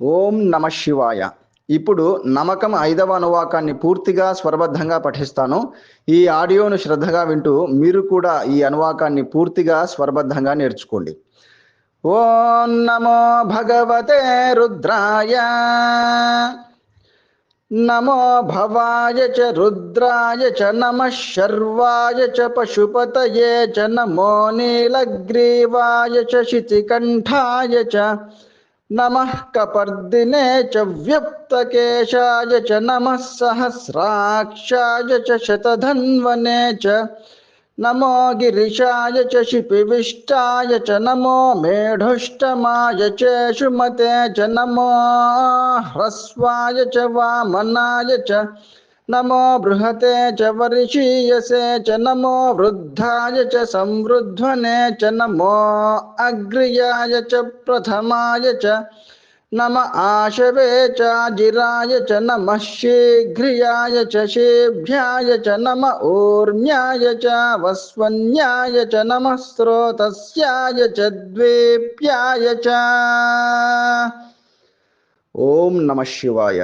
ఓం నమ శివాయ. ఇప్పుడు నమకం ఐదవ అనువాకాన్ని పూర్తిగా స్వరబద్ధంగా పఠిస్తాను. ఈ ఆడియోను శ్రద్ధగా వింటూ మీరు కూడా ఈ అనువాకాన్ని పూర్తిగా స్వరబద్ధంగా నేర్చుకోండి. ఓం నమో భగవతే రుద్రాయ. నమో భవాయ చ రుద్రాయ చ నమ శర్వాయ చ పశుపతయే చ నమో నీలగ్రీవాయ చ శితికంఠాయ చ नमः कपर्दिने च व्यक्तकेशाय च नमः सहस्राक्षाय च शतधन्वने च नमो गिरिशाय च शिपिविष्टाय च नमो मेढुष्टमाय चेषुमते च नमो ह्रस्वाय च वामनाय च नमो बृहते च वर्षीयसे च नमो वृद्धाय च संवृध्वने च नमो अग्र्याय च प्रथमाय च नम आशवे चाजिराय च नमः शीघ्रियाय च शेभ्याय च नम ऊर्म्याय च वस्वन्याय च नमः स्रोतस्याय च द्वेप्याय च। ॐ नमः शिवाय।